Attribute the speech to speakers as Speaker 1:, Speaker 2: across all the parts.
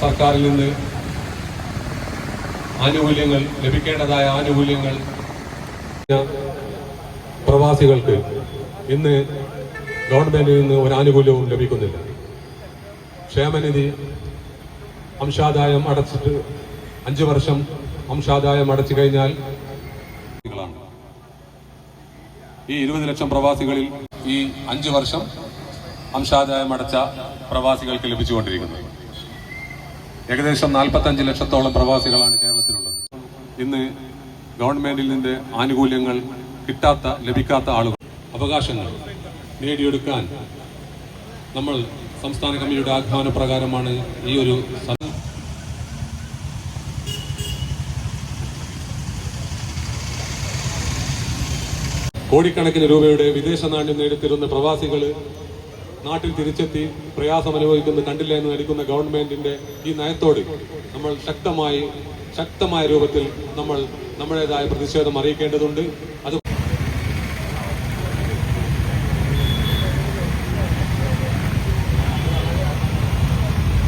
Speaker 1: സർക്കാരിൽ നിന്ന് ആനുകൂല്യങ്ങൾ ലഭിക്കേണ്ടതായ ആനുകൂല്യങ്ങൾ പ്രവാസികൾക്ക് ഇന്ന് ഗവൺമെന്റിൽ നിന്ന് ഒരു ആനുകൂല്യവും ലഭിക്കുന്നില്ല. ക്ഷേമനിധി അംശാദായം അടച്ചിട്ട് അഞ്ചു വർഷം അംശാദായം അടച്ചു കഴിഞ്ഞാൽ ഈ ഇരുപത് ലക്ഷം പ്രവാസികളിൽ ഈ അഞ്ചു വർഷം അംശാദായം അടച്ച പ്രവാസികൾക്ക് ലഭിച്ചുകൊണ്ടിരിക്കുന്നത് ഏകദേശം നാൽപ്പത്തഞ്ച് ലക്ഷത്തോളം പ്രവാസികളാണ് കേരളത്തിലുള്ളത്. ഇന്ന് ഗവൺമെന്റിൽ നിന്ന് ആനുകൂല്യങ്ങൾ കിട്ടാത്ത ലഭിക്കാത്ത ആളുകൾ. അവകാശങ്ങൾ നേടിയെടുക്കാൻ നമ്മൾ സംസ്ഥാന കമ്മിറ്റിയുടെ ആഹ്വാന പ്രകാരമാണ് ഈ ഒരു കോടിക്കണക്കിന് രൂപയുടെ വിദേശ നാണ്യം നേടിത്തരുന്ന പ്രവാസികൾ നാട്ടിൽ തിരിച്ചെത്തി പ്രയാസം അനുഭവിക്കുന്ന കണ്ടില്ല എന്ന് നടിക്കുന്ന ഗവൺമെന്റിന്റെ ഈ നയത്തോട് നമ്മൾ ശക്തമായി ശക്തമായ രൂപത്തിൽ നമ്മൾ നമ്മുടേതായ പ്രതിഷേധം അറിയിക്കേണ്ടതുണ്ട്. അത്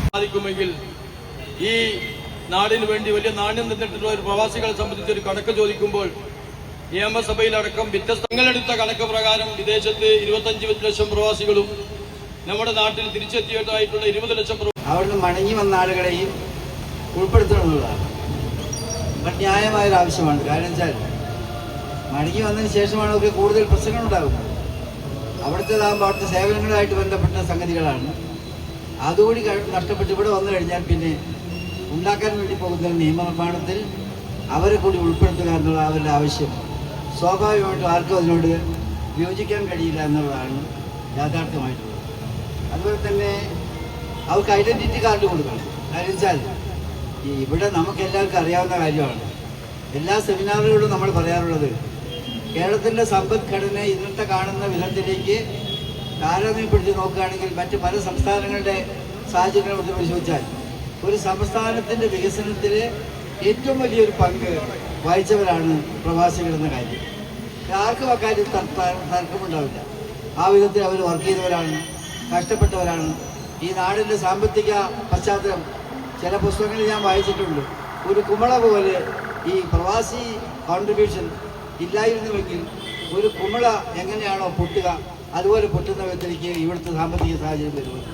Speaker 2: സാധിക്കുമെങ്കിൽ ഈ നാടിന് വേണ്ടി വലിയ നാണ്യം നിന്നിട്ടുള്ള ഒരു പ്രവാസികളെ സംബന്ധിച്ച് ഒരു കണക്ക് ചോദിക്കുമ്പോൾ നിയമസഭയിലടക്കം വ്യത്യസ്തങ്ങളെടുത്ത കണക്ക് പ്രകാരം വിദേശത്ത് ഇരുപത്തഞ്ച് ലക്ഷം പ്രവാസികളും നമ്മുടെ നാട്ടിൽ തിരിച്ചെത്തിയതായിട്ടുള്ള ഇരുപത് ലക്ഷം
Speaker 3: അവിടുന്ന് മടങ്ങി വന്ന ആളുകളെയും ഉൾപ്പെടുത്തണമെന്നുള്ളതാണ്. ന്യായമായൊരു ആവശ്യമാണ്. കാരണം വെച്ചാൽ മടങ്ങി വന്നതിന് ശേഷമാണ് അവർക്ക് കൂടുതൽ പ്രശ്നങ്ങൾ ഉണ്ടാകുന്നത്. അവിടുത്തേതാകുമ്പോൾ അവിടുത്തെ സേവനങ്ങളുമായിട്ട് ബന്ധപ്പെട്ട സംഗതികളാണ്. അതുകൂടി നഷ്ടപ്പെട്ട് ഇവിടെ വന്നു കഴിഞ്ഞാൽ പിന്നെ ഉണ്ടാക്കാൻ വേണ്ടി പോകുന്ന നിയമനിർമ്മാണത്തിൽ അവരെ കൂടി ഉൾപ്പെടുത്തുക എന്നുള്ള അവരുടെ ആവശ്യം സ്വാഭാവികമായിട്ടും ആർക്കും അതിനോട് യോജിക്കാൻ കഴിയില്ല എന്നുള്ളതാണ് യാഥാർത്ഥ്യമായിട്ടുള്ളത്. അതുപോലെ തന്നെ അവർക്ക് ഐഡന്റിറ്റി കാർഡ് കൊടുക്കണം. കാര്യം വെച്ചാൽ ഈ ഇവിടെ നമുക്ക് എല്ലാവർക്കും അറിയാവുന്ന കാര്യമാണ്. എല്ലാ സെമിനാറുകളിലും നമ്മൾ പറയാറുള്ളത് കേരളത്തിന്റെ സമ്പദ്ഘടന ഇന്നത്തെ കാണുന്ന വിധത്തിലേക്ക് താരതമ്യപ്പെടുത്തി നോക്കുകയാണെങ്കിൽ മറ്റ് പല സംസ്ഥാനങ്ങളുടെ സാഹചര്യങ്ങളെ കുറിച്ച് പരിശോധിച്ചാൽ ഒരു സംസ്ഥാനത്തിന്റെ വികസനത്തിൽ ഏറ്റവും വലിയൊരു പങ്ക് വഹിച്ചവരാണ് പ്രവാസികൾ എന്ന കാര്യം. ആർക്കും അക്കാര്യം തർ- തർ- തർക്കമുണ്ടാവില്ല. ആ വിധത്തിൽ അവർ വർക്ക് ചെയ്തവരാണ്. കഷ്ടപ്പെട്ടവരാണ്. ഈ നാടിന്റെ സാമ്പത്തിക പശ്ചാത്തലം ചില പുസ്തകങ്ങളിൽ ഞാൻ വായിച്ചിട്ടുണ്ട്. ഒരു കുമള പോലെ ഈ പ്രവാസി കോൺട്രിബ്യൂഷൻ ഇല്ലായിരുന്നുവെങ്കിൽ ഒരു കുമള എങ്ങനെയാണോ പൊട്ടുക അതുപോലെ പൊട്ടുന്ന വിധത്തിലേക്ക് ഇവിടുത്തെ സാമ്പത്തിക സാഹചര്യം വരുന്നത്.